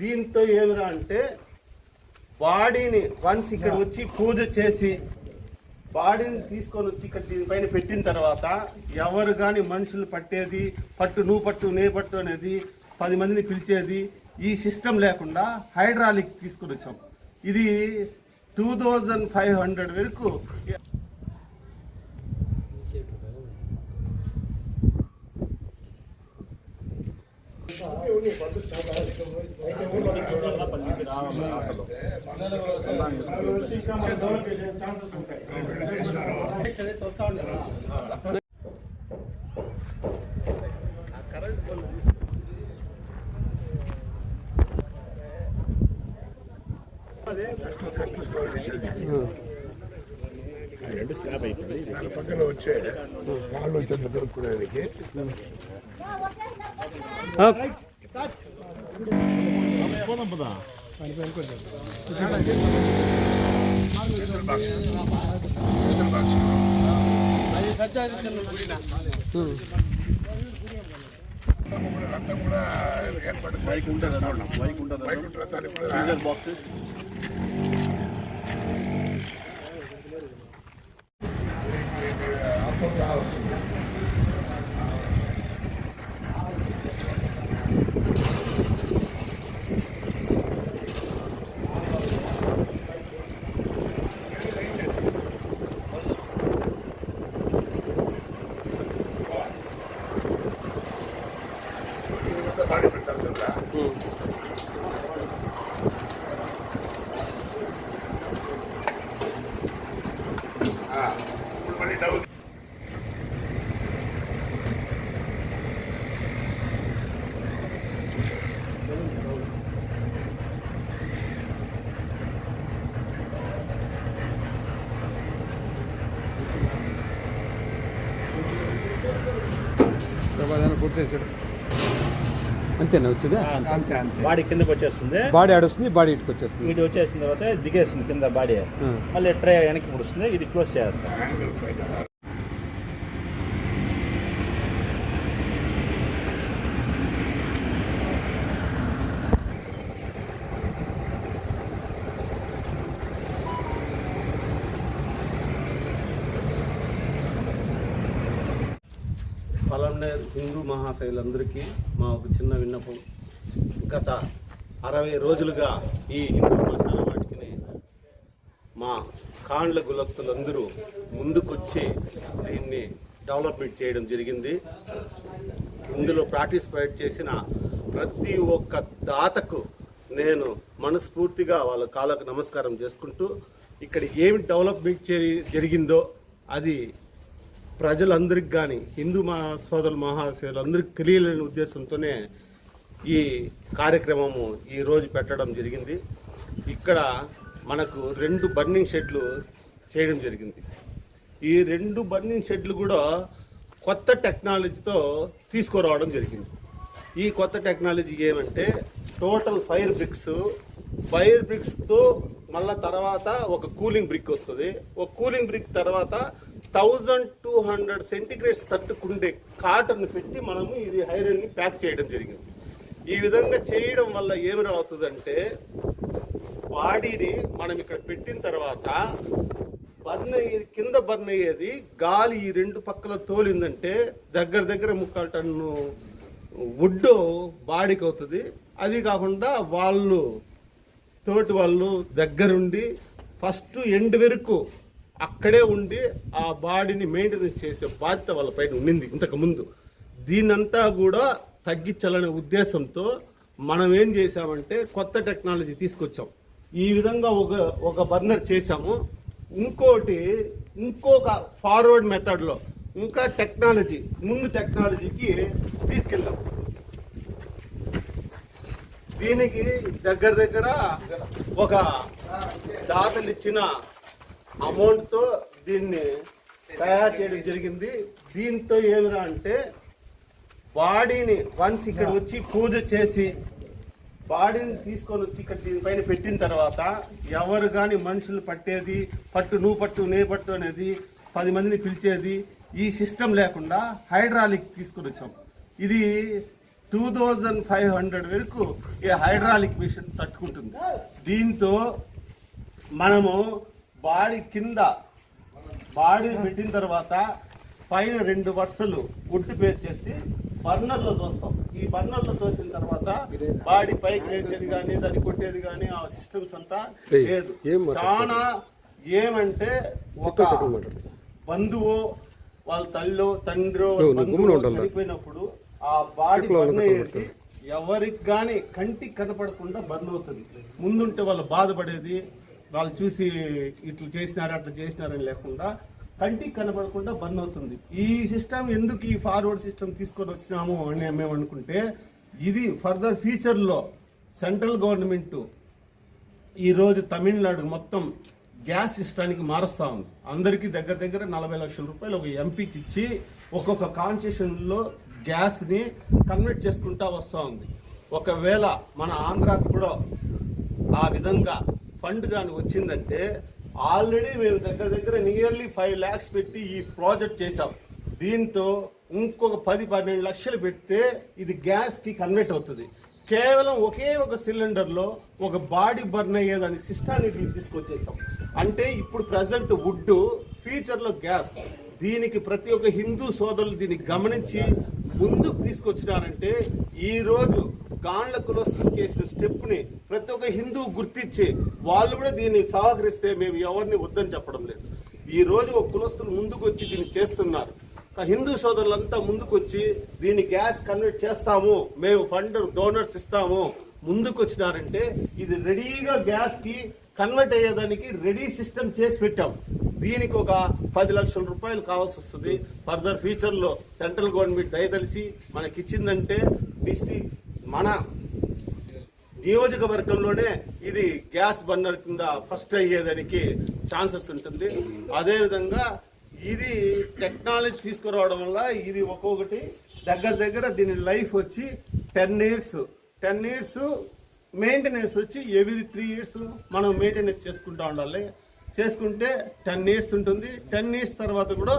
దీంతో ఏమిరా అంటే బాడీని వన్స్ ఇక్కడ వచ్చి పూజ చేసి బాడీని తీసుకొని వచ్చి ఇక్కడ దీనిపైన పెట్టిన తర్వాత ఎవరు కానీ మనుషులు పట్టేది పట్టు నువ్వు పట్టు నే పట్టు అనేది పది మందిని పిలిచేది ఈ సిస్టమ్ లేకుండా హైడ్రాలిక్ తీసుకొని వచ్చాం. ఇది టూ థౌజండ్ ఫైవ్ హండ్రెడ్ వరకు పక్కన వచ్చే వాళ్ళు వచ్చే దొరుకునేదానికి స్పెషల్ బాక్స్ స్పెషల్ బాక్స్ అంతా కూడా ఏర్పాటు చేస్తా ఉన్నాం వైకుంఠ రథాన్ని అంతేనా వచ్చిందా? అంతే అంతే బాడీ కిందకి వచ్చేస్తుంది. బాడీ ఆడొస్తుంది బాడీ ఇటుకు వచ్చేస్తుంది. వీటి వచ్చేసిన తర్వాత దిగేస్తుంది కింద బాడీ. మళ్ళీ ట్రే వెనక్కి పుడుస్తుంది ఇది క్లోజ్ చేస్తాం ఉండే హిందూ మహాశైలందరికీ మా ఒక చిన్న విన్నపం. గత అరవై రోజులుగా ఈ హిందూ మసాలా వాటికి మా కాండ్ల గులస్తులందరూ ముందుకొచ్చి దీన్ని డెవలప్మెంట్ చేయడం జరిగింది. ఇందులో పార్టిసిపేట్ చేసిన ప్రతి ఒక్క దాతకు నేను మనస్ఫూర్తిగా వాళ్ళ కాళ్ళకు నమస్కారం చేసుకుంటూ ఇక్కడ ఏమి డెవలప్మెంట్ చే- జరిగిందో అది ప్రజలందరికి కానీ హిందూ మహా సోదరులు మహాశివులందరికీ తెలియలేని ఉద్దేశంతోనే ఈ కార్యక్రమము ఈ రోజు పెట్టడం జరిగింది. ఇక్కడ మనకు రెండు బర్నింగ్ షెడ్లు చేయడం జరిగింది. ఈ రెండు బర్నింగ్ షెడ్లు కూడా కొత్త టెక్నాలజీతో తీసుకురావడం జరిగింది. ఈ కొత్త టెక్నాలజీ ఏమంటే టోటల్ ఫైర్ బ్రిక్స్ ఫైర్ బ్రిక్స్తో మళ్ళా తర్వాత ఒక కూలింగ్ బ్రిక్ వస్తుంది. ఒక కూలింగ్ బ్రిక్ తర్వాత థౌజండ్ టూ హండ్రెడ్ సెంటిగ్రేడ్స్ తట్టుకుండే కాటన్ పెట్టి మనము ఇది ఐరన్ని ప్యాక్ చేయడం జరిగింది. ఈ విధంగా చేయడం వల్ల ఏమి రావుతుందంటే బాడీని మనం ఇక్కడ పెట్టిన తర్వాత బర్న్ అయ్యేది కింద బర్న్ అయ్యేది గాలి ఈ రెండు పక్కల తోలిందంటే దగ్గర దగ్గర ముక్కాలు టన్ను వుడ్ బాడీకి అవుతుంది అది కాకుండా వాళ్ళు తోటి వాళ్ళు దగ్గరుండి ఫస్ట్ ఎండ్ వరకు అక్కడే ఉండి ఆ బాడీని మెయింటెనెన్స్ చేసే బాధ్యత వాళ్ళ పైన ఉండింది ఇంతకుముందు. దీనంతా కూడా తగ్గించాలనే ఉద్దేశంతో మనం ఏం చేసామంటే కొత్త టెక్నాలజీ తీసుకొచ్చాం. ఈ విధంగా ఒక ఒక బర్నర్ చేసాము ఇంకోటి ఇంకొక ఫార్వర్డ్ మెథడ్లో ఇంకా టెక్నాలజీ ముందు టెక్నాలజీకి తీసుకెళ్ళాం. దీనికి దగ్గర దగ్గర ఒక దాతలు ఇచ్చిన అమౌంట్తో దీన్ని తయారు చేయడం జరిగింది. దీంతో ఏమిరా అంటే బాడీని వన్స్ ఇక్కడ వచ్చి పూజ చేసి బాడీని తీసుకొని వచ్చి ఇక్కడ దీనిపైన పెట్టిన తర్వాత ఎవరు కానీ మనుషులు పట్టేది పట్టు నువ్వు పట్టు నే పట్టు అనేది పది మందిని పిలిచేది ఈ సిస్టమ్ లేకుండా హైడ్రాలిక్ తీసుకొని వచ్చాం. ఇది టూ థౌజండ్ ఫైవ్ హండ్రెడ్ వరకు ఈ హైడ్రాలిక్ మిషన్ తట్టుకుంటుంది. దీంతో మనము బాడీ కింద బాడీ పెట్టిన తర్వాత పైన రెండు వరుసలు ఉడ్డు పేరు చేసి బర్నర్లో తోస్తాం ఈ బర్నర్లో తోసిన తర్వాత బాడీ పైకి వేసేది కానీ దాన్ని కొట్టేది కానీ ఆ సిస్టమ్స్ అంతా లేదు? చాలా ఏమంటే ఒక. బంధువు వాళ్ళ తల్లి తండ్రి. చనిపోయినప్పుడు ఆ బాడీ బర్న్ అయ్యేది ఎవరికి కానీ కంటికి కనపడకుండా బర్న్ అవుతుంది ముందుంటే వాళ్ళు బాధపడేది వాళ్ళు చూసి ఇట్లా చేసినారు అట్లా చేసినారని లేకుండా కంటికి కనబడకుండా బర్న్ అవుతుంది. ఈ సిస్టమ్ ఎందుకు ఈ ఫార్వర్డ్ సిస్టమ్ తీసుకొని వచ్చినాము అని మేము అనుకుంటే ఇది ఫర్దర్ ఫ్యూచర్లో సెంట్రల్ గవర్నమెంట్ ఈరోజు తమిళనాడు మొత్తం గ్యాస్ సిస్టానికి మారుస్తా ఉంది. అందరికీ దగ్గర దగ్గర నలభై లక్షల రూపాయలు ఒక ఎంపీకి ఇచ్చి ఒక్కొక్క కాన్సెషన్లో గ్యాస్ని కన్వర్ట్ చేసుకుంటా వస్తూ ఉంది. ఒకవేళ మన ఆంధ్రాకు కూడా ఆ విధంగా ఫండ్ కానీ వచ్చిందంటే ఆల్రెడీ మేము దగ్గర దగ్గర నియర్లీ ఫైవ్ ల్యాక్స్ పెట్టి ఈ ప్రాజెక్ట్ చేసాం దీంతో ఇంకొక పది పన్నెండు లక్షలు పెడితే ఇది గ్యాస్కి కన్వర్ట్ అవుతుంది. కేవలం ఒకే ఒక సిలిండర్లో ఒక బాడీ బర్న్ అయ్యేదాని సిస్టాన్ని తీసుకొచ్చేసాం. అంటే ఇప్పుడు ప్రజెంట్ వుడ్ ఫ్యూచర్లో గ్యాస్. దీనికి ప్రతి ఒక్క హిందూ సోదరులు దీన్ని గమనించి ముందుకు తీసుకొచ్చినారంటే ఈరోజు కాండ్ల గాండ్ల కులస్తులు చేసిన స్టెప్ని ప్రతి ఒక్క హిందూ గుర్తించి వాళ్ళు కూడా దీన్ని సహకరిస్తే మేము ఎవరిని వద్దని చెప్పడం లేదు. ఈ రోజు ఒక కులస్తులు ముందుకు వచ్చి దీన్ని చేస్తున్నారు. హిందూ సోదరులంతా ముందుకు వచ్చి దీన్ని గ్యాస్ కన్వర్ట్ చేస్తాము మేము ఫండ్ డోనర్స్ ఇస్తాము ముందుకు వచ్చినారంటే ఇది రెడీగా గ్యాస్కి కన్వర్ట్ అయ్యేదానికి రెడీ సిస్టమ్ చేసి పెట్టాం. దీనికి ఒక పది లక్షల రూపాయలు కావాల్సి వస్తుంది. ఫర్దర్ ఫ్యూచర్లో సెంట్రల్ గవర్నమెంట్ దయతలిసి మనకి ఇచ్చిందంటే డిస్టిక్ మన నియోజకవర్గంలోనే ఇది గ్యాస్ బర్నర్ కింద ఫస్ట్ అయ్యేదానికి ఛాన్సెస్ ఉంటుంది. అదేవిధంగా ఇది టెక్నాలజీ తీసుకురావడం వల్ల ఇది ఒక్కొక్కటి దగ్గర దగ్గర దీని లైఫ్ వచ్చి ten years. Ten years maintenance వచ్చి ఎవ్రీ త్రీ ఇయర్స్ మనం మెయింటెనెన్స్ చేసుకుంటూ ఉండాలి. చేసుకుంటే టెన్ ఇయర్స్ ఉంటుంది. టెన్ ఇయర్స్ తర్వాత కూడా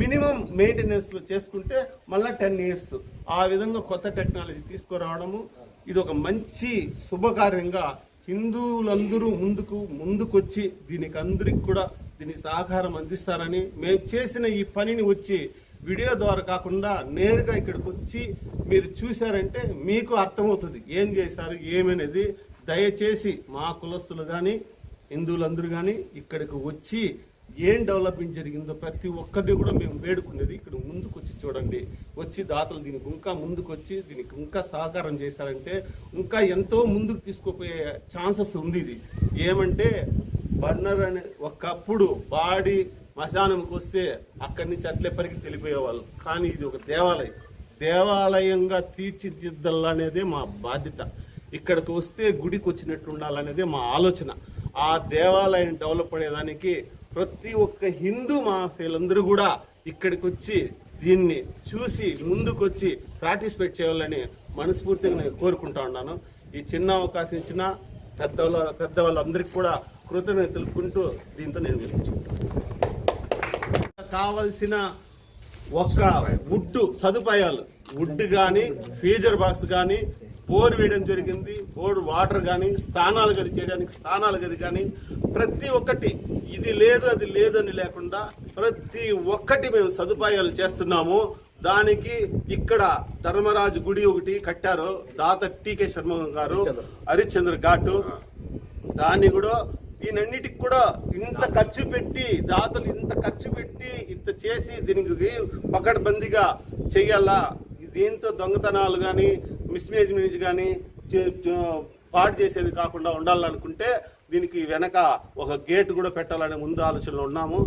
మినిమం మెయింటెనెన్స్లో చేసుకుంటే మళ్ళీ టెన్ ఇయర్స్. ఆ విధంగా కొత్త టెక్నాలజీ తీసుకురావడము ఇది ఒక మంచి శుభకార్యంగా హిందువులందరూ ముందుకు ముందుకొచ్చి దీనికి అందరికి కూడా దీనికి సహకారం అందిస్తారని మేము చేసిన ఈ పనిని వచ్చి వీడియో ద్వారా కాకుండా నేరుగా ఇక్కడికి వచ్చి మీరు చూశారంటే మీకు అర్థమవుతుంది ఏం చేశారు ఏమనేది. దయచేసి మా కులస్తులు కానీ హిందువులందరూ కానీ ఇక్కడికి వచ్చి ఏం డెవలప్మెంట్ జరిగిందో ప్రతి ఒక్కరిని కూడా మేము వేడుకునేది ఇక్కడ చూడండి. వచ్చి దాతలు దీనికి ఇంకా ముందుకు వచ్చి దీనికి ఇంకా సహకారం చేశారంటే ఇంకా ఎంతో ముందుకు తీసుకుపోయే ఛాన్సెస్ ఉంది ఇది. ఏమంటే బర్నర్ అనే ఒకప్పుడు బాడీ మశానంకి వస్తే అక్కడి నుంచి అట్లే పరికి తెలిపోయేవాళ్ళు. కానీ ఇది ఒక దేవాలయం. దేవాలయంగా తీర్చిదిద్దాలనేదే మా బాధ్యత. ఇక్కడికి వస్తే గుడికి వచ్చినట్టు ఉండాలనేదే మా ఆలోచన. ఆ దేవాలయం డెవలప్ అయ్యేదానికి ప్రతి ఒక్క హిందూ మహాశయులందరూ కూడా ఇక్కడికి వచ్చి దీన్ని చూసి ముందుకొచ్చి పార్టిసిపేట్ చేయాలని మనస్ఫూర్తిగా నేను కోరుకుంటా ఉన్నాను. ఈ చిన్న అవకాశం ఇచ్చిన పెద్ద వాళ్ళందరికీ కూడా కృతజ్ఞత తెలుపుకుంటూ దీంతో నేను వినిపించుకుంటాను కావలసిన ఒక్క వుడ్ సదుపాయాలు వుడ్ కానీ ఫీజర్ బాక్స్ కానీ బోర్ వేయడం జరిగింది. బోర్ వాటర్ కానీ స్థానాలు గది చేయడానికి స్థానాలు గది కానీ ప్రతి ఒక్కటి ఇది లేదు అది లేదు అని లేకుండా ప్రతి ఒక్కటి మేము సదుపాయాలు చేస్తున్నాము. దానికి ఇక్కడ ధర్మరాజు గుడి ఒకటి కట్టారు. దాత టీకే శర్మ గారు హరిశ్చంద్ర. ఘాటు. దాన్ని కూడా దీనన్నిటికి కూడా ఇంత ఖర్చు పెట్టి దాతలు ఇంత ఖర్చు పెట్టి ఇంత చేసి దీనికి పకడ్బందీగా చెయ్యాలా దీంతో దొంగతనాలు కానీ మిస్మేజ్మెంట్ కానీ పాడు చేసేది కాకుండా ఉండాలనుకుంటే దీనికి వెనక ఒక గేట్ కూడా పెట్టాలనే ముందు ఆలోచనలో ఉన్నాము.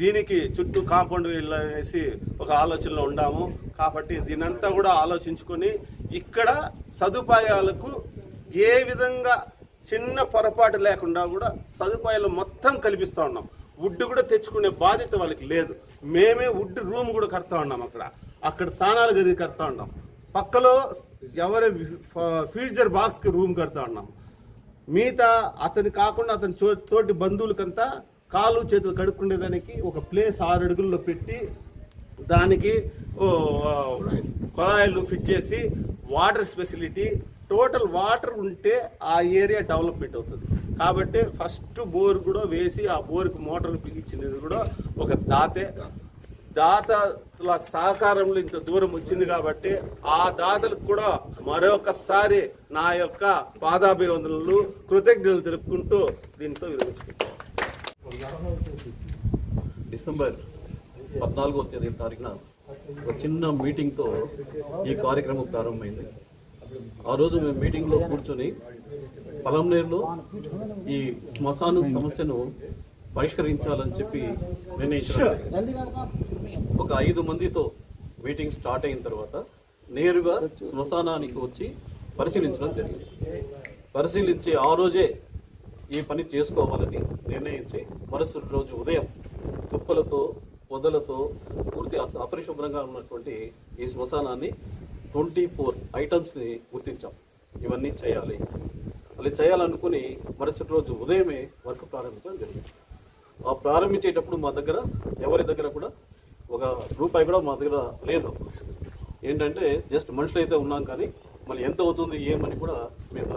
దీనికి చుట్టూ కాంపౌండ్ వేసి ఒక ఆలోచనలో ఉన్నాము. కాబట్టి దీనంతా కూడా ఆలోచించుకొని ఇక్కడ సదుపాయాలకు ఏ విధంగా చిన్న పొరపాటు లేకుండా కూడా సదుపాయాలు మొత్తం కల్పిస్తూ ఉన్నాం. వుడ్ కూడా తెచ్చుకునే బాధ్యత వాళ్ళకి లేదు. మేమే వుడ్ రూమ్ కూడా కడతా ఉన్నాం అక్కడ. అక్కడ స్నానాల గది కడతా ఉన్నాం. పక్కలో ఎవరి ఫ్యూచర్ బాక్స్కి రూమ్ కడతా ఉన్నాం. మిగతా అతని కాకుండా అతని చో తోటి బంధువులకంతా కాలు చేతులు కడుక్కునేదానికి ఒక ప్లేస్ ఆరు అడుగుల్లో పెట్టి దానికి ఓ, ఫిట్ చేసి వాటర్ ఫెసిలిటీ టోటల్ వాటర్ ఉంటే ఆ ఏరియా డెవలప్మెంట్ అవుతుంది. కాబట్టి ఫస్ట్ బోర్ కూడా వేసి ఆ బోర్కి మోటార్ బిగించినది కూడా ఒక దాతే. దాతల సహకారంలో ఇంత దూరం వచ్చింది కాబట్టి ఆ దాతలకు కూడా మరొకసారి నా యొక్క పాదాభివందనలు కృతజ్ఞతలు తెలుపుకుంటూ దీంతో డిసెంబర్ పద్నాలుగో తేదీ తారీఖున ఒక చిన్న మీటింగ్తో ఈ కార్యక్రమం ప్రారంభమైంది. ఆ రోజు మేము మీటింగ్లో కూర్చొని పలంనేరులో ఈ శ్మశాన సమస్యను పరిష్కరించాలని చెప్పి నిర్ణయించడం జరిగింది. ఒక ఐదు మందితో మీటింగ్ స్టార్ట్ అయిన తర్వాత నేరుగా శ్మశానానికి వచ్చి పరిశీలించడం జరిగింది. పరిశీలించి ఆ రోజే ఈ పని చేసుకోవాలని నిర్ణయించి మరుసటి రోజు ఉదయం తుప్పలతో పొదలతో పూర్తి అప- అపరిశుభ్రంగా ఉన్నటువంటి ఈ శ్మశానాన్ని ట్వంటీ ఫోర్ ఐటమ్స్ని గుర్తించాం. ఇవన్నీ చేయాలి. అలా చేయాలనుకుని మరుసటి రోజు ఉదయమే వర్క్ ప్రారంభించడం జరిగింది. ప్రారంభించేటప్పుడు మా దగ్గర ఎవరి దగ్గర కూడా ఒక రూపాయి కూడా మా దగ్గర లేదు. ఏంటంటే జస్ట్ మనుషులు అయితే ఉన్నాం కానీ మళ్ళీ ఎంత అవుతుంది ఏమని కూడా మేము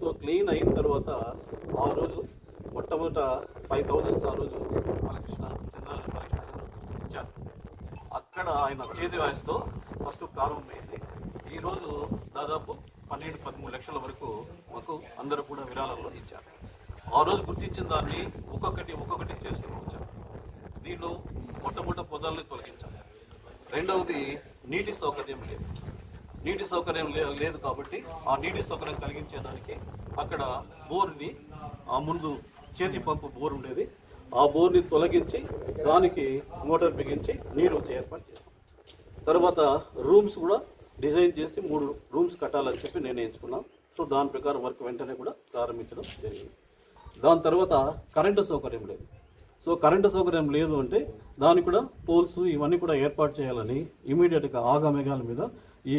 సో క్లీన్ అయిన తర్వాత ఆ రోజు మొట్టమొదట ఫైవ్ థౌజండ్స్ ఆ రోజు బాలకృష్ణ చంద్రాల బాలకృష్ణ ఇచ్చారు. అక్కడ ఆయన చేతి వాయిస్తో ఫస్ట్ ప్రారంభమైంది. ఈరోజు దాదాపు పన్నెండు పదమూడు లక్షల వరకు మాకు అందరూ కూడా విరాళంలో ఇచ్చారు. ఆ రోజు గుర్తించిన దాన్ని ఒక్కొక్కటి ఒక్కొక్కటి చేస్తూ వచ్చాం. దీనిలో మొట్టమొట్ట పొదల్ని తొలగించాలి. రెండవది నీటి సౌకర్యం లేదు. నీటి సౌకర్యం లేదు కాబట్టి ఆ నీటి సౌకర్యం కలిగించేదానికి అక్కడ బోర్ని ఆ ముందు చేతి పంపు బోర్ ఉండేది. ఆ బోర్ని తొలగించి దానికి మోటార్ బిగించి నీరు వచ్చే ఏర్పాటు చేస్తాం తర్వాత రూమ్స్ కూడా డిజైన్ చేసి మూడు రూమ్స్ కట్టాలని చెప్పి నిర్ణయించుకున్నాం. సో దాని ప్రకారం వర్క్ వెంటనే కూడా ప్రారంభించడం జరిగింది. దాని తర్వాత కరెంటు సౌకర్యం లేదు. సో కరెంటు సౌకర్యం లేదు అంటే దానికి కూడా పోల్స్ ఇవన్నీ కూడా ఏర్పాటు చేయాలని ఇమీడియట్గా ఆగమేఘాల మీద ఈ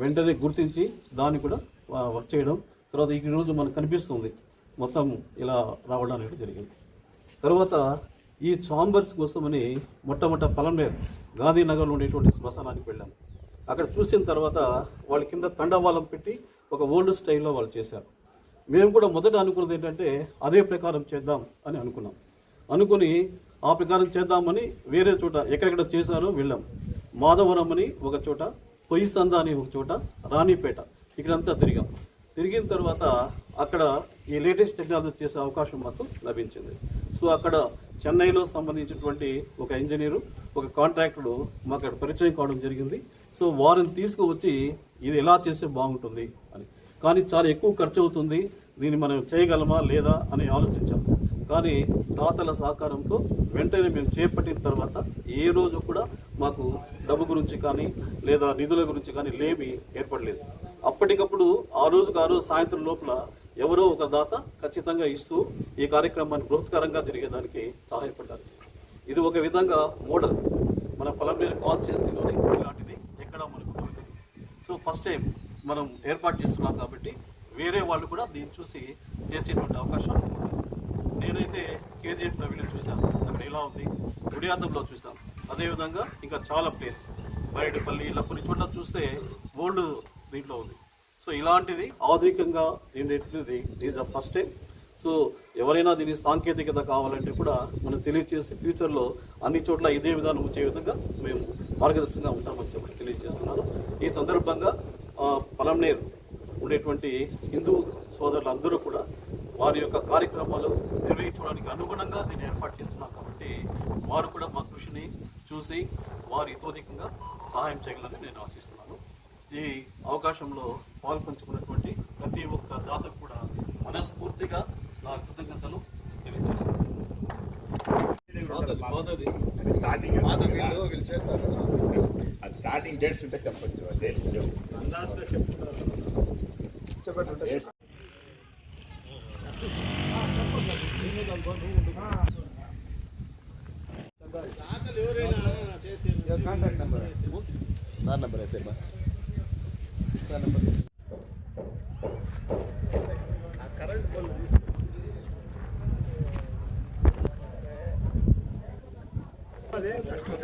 వెంటనే గుర్తించి దాన్ని కూడా వర్క్ చేయడం. తర్వాత ఈ రోజు మనకు కనిపిస్తుంది మొత్తం ఇలా రావడం అనేది జరిగింది. తర్వాత ఈ చాంబర్స్ కోసమని మొట్టమొదట పలంనేరు గాంధీనగర్లో ఉండేటువంటి శ్మశానానికి వెళ్ళాము అక్కడ చూసిన తర్వాత వాళ్ళ కింద తండవాలం పెట్టి ఒక ఓల్డ్ స్టైల్లో వాళ్ళు చేశారు. మేము కూడా మొదట అనుకున్నది ఏంటంటే అదే ప్రకారం చేద్దాం అని అనుకున్నాం. అనుకుని ఆ ప్రకారం చేద్దామని వేరే చోట ఎక్కడెక్కడ చేశారో వెళ్ళాం. మాధవరం అని ఒక చోట పొయ్యిసంద అని ఒక చోట రాణిపేట ఇక్కడంతా తిరిగాం. తిరిగిన తర్వాత అక్కడ ఈ లేటెస్ట్ టెక్నాలజీ చేసే అవకాశం మాకు లభించింది. సో అక్కడ చెన్నైలో సంబంధించినటువంటి ఒక ఇంజనీరు ఒక కాంట్రాక్టరు మాకు అక్కడ పరిచయం కావడం జరిగింది. సో వారిని తీసుకువచ్చి ఇది ఎలా చేస్తే బాగుంటుంది అని. కానీ చాలా ఎక్కువ ఖర్చు అవుతుంది. దీన్ని మనం చేయగలమా లేదా అని ఆలోచించాం. కానీ దాతల సహకారంతో వెంటనే మేము చేపట్టిన తర్వాత ఏ రోజు కూడా మాకు డబ్బు గురించి కానీ లేదా నిధుల గురించి కానీ లేమి ఏర్పడలేదు. అప్పటికప్పుడు ఆ రోజుకు ఆ రోజు సాయంత్రం లోపల ఎవరో ఒక దాత ఖచ్చితంగా ఇస్తూ ఈ కార్యక్రమాన్ని బృహత్కరంగా జరిగేదానికి సహాయపడ్డారు. ఇది ఒక విధంగా మోడల్. మన పలమనేరు కాన్స్టిట్యున్సీలోనే ఇలాంటిది ఎక్కడ మనకు దొరకదు. సో ఫస్ట్ టైం మనం ఏర్పాటు చేస్తున్నాం కాబట్టి వేరే వాళ్ళు కూడా దీన్ని చూసి చేసేటువంటి అవకాశం నేనైతే కేజీఎఫ్ నవీలో చూశాను. అక్కడ ఎలా ఉంది? గుడియాతంలో చూశాను. అదేవిధంగా ఇంకా చాలా ప్లేస్ బయటపల్లి ఇలా కొన్ని చోట్ల చూస్తే ఓల్డ్ దీంట్లో ఉంది. సో ఇలాంటిది ఆధునికంగా ఏంటంటే is the first time. So ఎవరైనా దీని సాంకేతికత కావాలంటే కూడా మనం తెలియజేసే ఫ్యూచర్లో అన్ని చోట్ల ఇదే విధానం వచ్చే విధంగా మేము మార్గదర్శకంగా ఉంటామని చెప్పి తెలియజేస్తున్నాను. ఈ సందర్భంగా పలంనేరు ఉండేటువంటి హిందూ సోదరులందరూ కూడా వారి యొక్క కార్యక్రమాలు నిర్వహించడానికి అనుగుణంగా దీన్ని ఏర్పాటు చేస్తున్నాం కాబట్టి వారు కూడా మా కృషిని చూసి వారి ఇతోధికంగా సహాయం చేయగలని నేను ఆశిస్తున్నాను ఈ అవకాశంలో పాల్పంచుకున్నటువంటి ప్రతి ఒక్క దాతకు కూడా మనస్ఫూర్తిగా నా కృతజ్ఞతలు తెలియజేస్తున్నాను. స్టార్టింగ్ వీళ్ళు వీళ్ళు చేస్తారు కదా. అది స్టార్టింగ్ డేట్స్ ఉంటే చెప్పచ్చు డేట్స్ లేవు అందాజుగా చెప్తున్నారు డేట్స్ ఎవరైనా చేసి సార్ నెంబర్ వేసేమ్మా కరెంట్ పోల్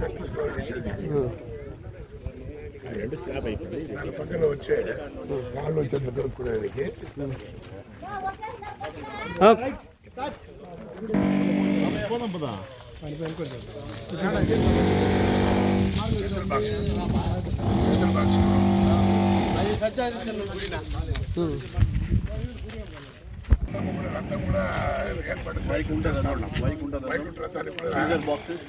రెండు స్లాబ్ అయిపోయింది దాని పక్కన వచ్చే రాళ్ళు వచ్చేంత దొరుకునేదానికి స్పెషల్ బాక్స్ స్పెషల్ బాక్స్ అంతా కూడా ఏర్పాటు వైకుంఠ వైకుంఠ రథాన్ని కూడా బాక్సెస్